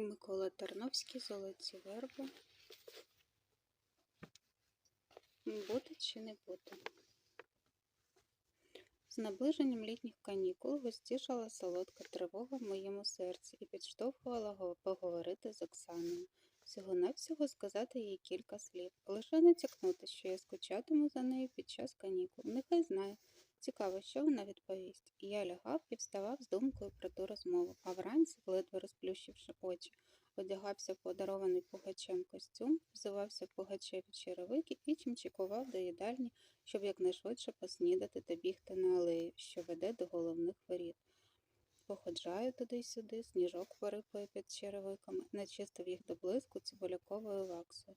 Микола Тарновський, Золоті верби. Бути чи не бути? З наближенням літніх канікул густішала солодка тривога в моєму серці і підштовхувала го- поговорити з Оксаною. Всього-навсього сказати їй кілька слів, лише натякнути, що я скучатиму за нею під час канікул. Нехай знає. Цікаво, що вона відповість. Я лягав і вставав з думкою про ту розмову, а вранці, ледве розплющивши очі, одягався в подарований пугачем костюм, взивався в пугачеві черевики і чимчикував до їдальні, щоб якнайшвидше поснідати та бігти на алею, що веде до головних воріт. Походжаю туди й сюди, сніжок порипає під черевиками, начистив їх до блиску цибуляковою ваксою.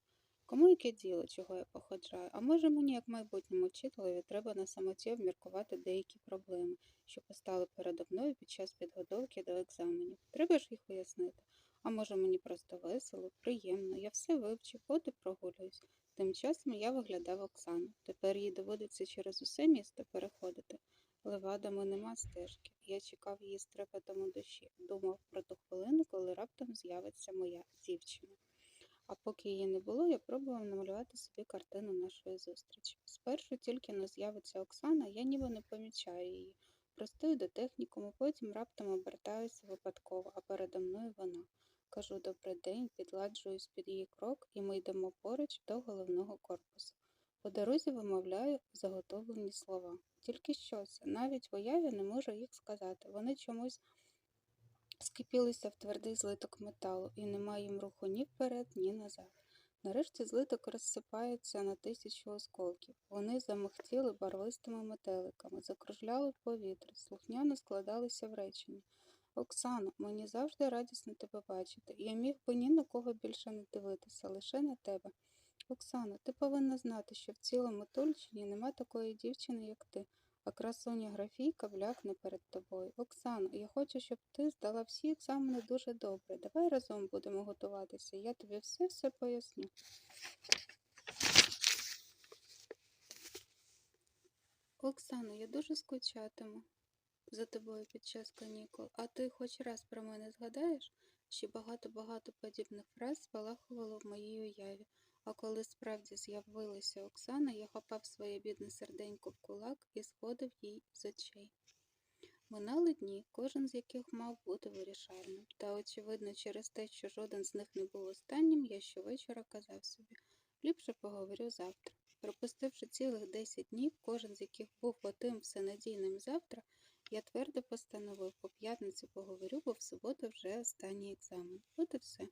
Кому яке діло, чого я походжаю? А може мені, як майбутньому вчителеві, треба на самоті обміркувати деякі проблеми, що постали передо мною під час підготовки до екзаменів. Треба ж їх уяснити. А може мені просто весело, приємно, я все вивчив, от і прогулююсь. Тим часом я виглядав Оксану. Тепер їй доводиться через усе місто переходити. Левадами нема стежки. Я чекав її з трепетом у душі, думав про ту хвилину, коли раптом з'явиться моя дівчина. А поки її не було, я пробував намалювати собі картину нашої зустрічі. Спершу тільки не з'явиться Оксана, я ніби не помічаю її. Простою до технікуму, потім раптом обертаюся випадково, а передо мною вона. Кажу добрий день, підладжуюсь під її крок, і ми йдемо поруч до головного корпусу. По дорозі вимовляю заготовлені слова. Тільки що це, навіть в уяві не можу їх сказати. Вони чомусь скипілися в твердий злиток металу, і немає їм руху ні вперед, ні назад. Нарешті злиток розсипається на тисячу осколків. Вони замихтіли барвистими метеликами, закружляли в повітрі, слухняно складалися в речення. Оксано, мені завжди радісно тебе бачити. Я міг би ні на кого більше не дивитися, лише на тебе. Оксано, ти повинна знати, що в цілому Тульчині нема такої дівчини, як ти, а красуня графійка влякне перед тобою. Оксано, я хочу, щоб ти здала всі екзамени дуже добре. Давай разом будемо готуватися, я тобі все-все поясню. Оксано, я дуже скучатиму за тобою під час канікул, а ти хоч раз про мене згадаєш? Ще багато-багато подібних фраз спалахувало в моїй уяві. А коли справді з'явилася Оксана, я хапав своє бідне серденько в кулак і сходив їй з очей. Минали дні, кожен з яких мав бути вирішальним. Та, очевидно, через те, що жоден з них не був останнім, я щовечора казав собі ліпше поговорю завтра. Пропустивши цілих десять днів, кожен з яких був отим всенадійним завтра, я твердо постановив по п'ятницю поговорю, бо в суботу вже останній екзамен. От і все.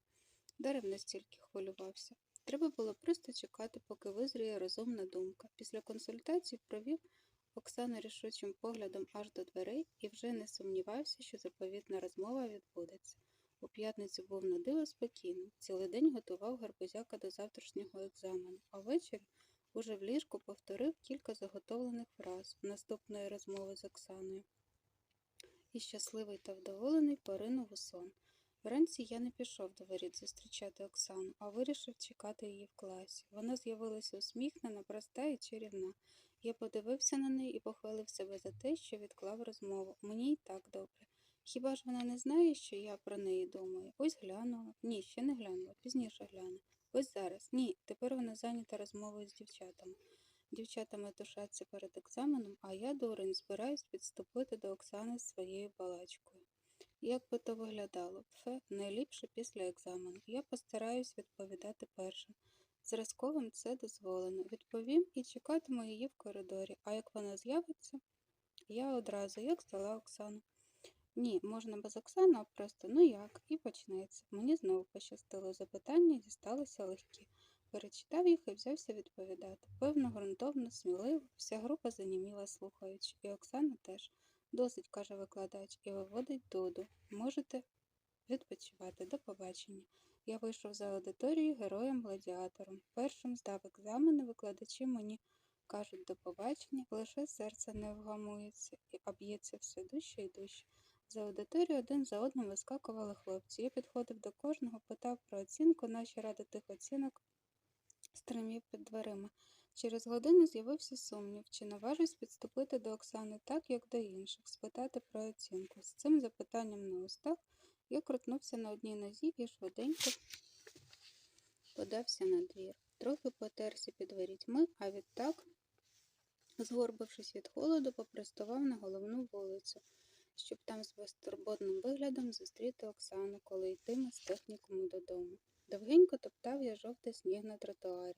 Даремно стільки хвилювався. Треба було просто чекати, поки визріє розумна думка. Після консультацій провів Оксану рішучим поглядом аж до дверей і вже не сумнівався, що заповітна розмова відбудеться. У п'ятницю був на диво спокійним. Цілий день готував гарбузяка до завтрашнього екзамену, а ввечері уже в ліжку повторив кілька заготовлених фраз наступної розмови з Оксаною. І щасливий та вдоволений поринув у сон. Вранці я не пішов до воріт зустрічати Оксану, а вирішив чекати її в класі. Вона з'явилася усміхнена, проста і чарівна. Я подивився на неї і похвалив себе за те, що відклав розмову. Мені й так добре. Хіба ж вона не знає, що я про неї думаю? Ось глянула. Ні, ще не глянула, пізніше гляну. Ось зараз. Ні, тепер вона зайнята розмовою з дівчатами. Дівчата метушаться перед екзаменом, а я, дурень, збираюсь підступити до Оксани з своєю балачкою. Як би то виглядало? Фе, найліпше після екзамену. Я постараюсь відповідати першим. Зразковим це дозволено. Відповім і чекатиму її в коридорі, а як вона з'явиться, я одразу, як здала Оксану. Ні, можна без Оксани, а просто ну як, і почнеться. Мені знову пощастило запитання, дісталося легкі. Перечитав їх і взявся відповідати. Певно, ґрунтовно, сміливо, вся група заніміла слухаючи, і Оксана теж. Досить, каже викладач, і виводить Дуду. Можете відпочивати. До побачення. Я вийшов за аудиторію героєм-гладіатором. Першим здав екзамени, викладачі мені кажуть до побачення, лише серце не вгамується, і а б'ється все дужче і дужче. За аудиторію один за одним вискакували хлопці. Я підходив до кожного, питав про оцінку, наші ради тих оцінок стримів під дверима. Через годину з'явився сумнів, чи наважусь підступити до Оксани так, як до інших, спитати про оцінку. З цим запитанням на устах Я крутнувся на одній нозі і швиденько подався на двір. Трохи потерся під ворітьми, а відтак, згорбившись від холоду, попростував на головну вулицю, щоб там з безтурботним виглядом зустріти Оксану, коли йтиме з технікуму додому. Довгенько топтав я жовтий сніг на тротуарі,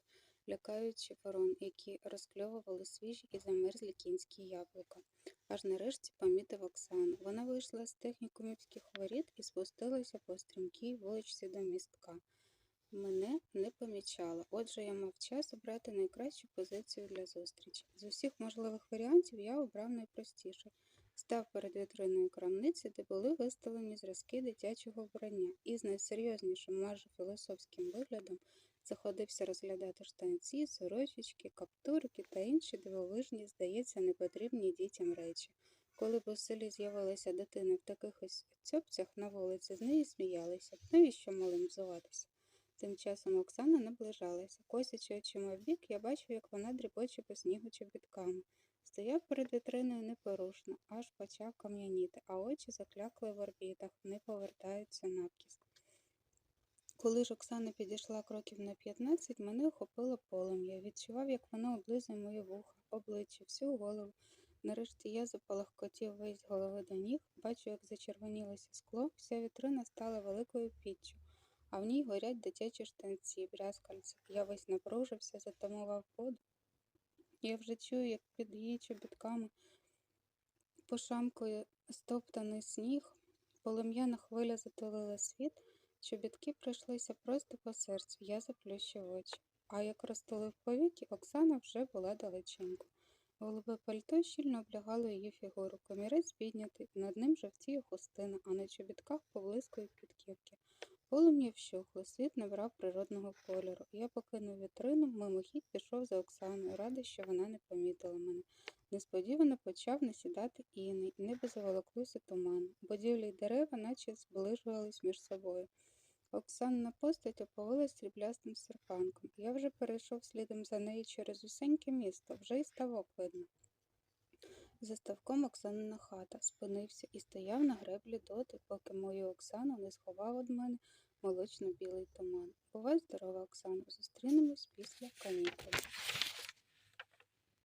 лякаючи ворон, які розкльовували свіжі і замерзлі кінські яблука. Аж нарешті помітив Оксану. Вона вийшла з технікумівських воріт і спустилася по стрімкій вуличці до містка. Мене не помічала, отже я мав час обрати найкращу позицію для зустрічі. З усіх можливих варіантів я обрав найпростіший. Став перед вітриною крамниці, де були виставлені зразки дитячого вбрання, і з найсерйознішим, майже філософським виглядом заходився розглядати штанці, сорочечки, каптурики та інші дивовижні, здається, непотрібні дітям речі. Коли б у селі з'явилася дитина в таких ось цьопцях на вулиці, з неї сміялися. Навіщо малим взуватися? Тим часом Оксана наближалася. Косячи очима в бік, я бачив, як вона дрібоче по снігу чобітками. Стояв перед вітриною непорушно, аж почав кам'яніти, а очі заклякли в орбітах, не повертаються навкіст. Коли ж Оксана підійшла кроків на 15, мене охопило полум'я. Відчував, як воно облизує мої вуха, обличчя, всю голову. Нарешті я запалахкотів весь голови до ніг, бачу, як зачервонілося скло, вся вітрина стала великою піччю, а в ній горять дитячі штанці, брязкальця. Я весь напружився, затамував подих. Я вже чую, як під її чобітками пошамкує стоптаний сніг, полум'яна хвиля затулила світ, чобітки пройшлися просто по серцю, я заплющив очі. А як розтулив повіки, Оксана вже була далеченько. Голубе пальто щільно облягало її фігуру, комірець піднятий, над ним жовтіє хустина, а на чобітках поблискують підківки. Полум'я вщухло, світ набрав природного кольору. Я покинув вітрину, мимохідь пішов за Оксаною, радий, що вона не помітила мене. Несподівано почав насідати іней, небо заволоклося туманом. Будівлі й дерева наче зближувались між собою. Оксанна постать оповилась сріблястим серпанком. Я вже перейшов слідом за нею через усеньке місто, вже й ставок видно. За ставком Оксанина хата спинився і стояв на греблі доти, поки мою Оксану не сховав від мене молочно-білий туман. Бувай здорова, Оксано, зустрінемось після канікул.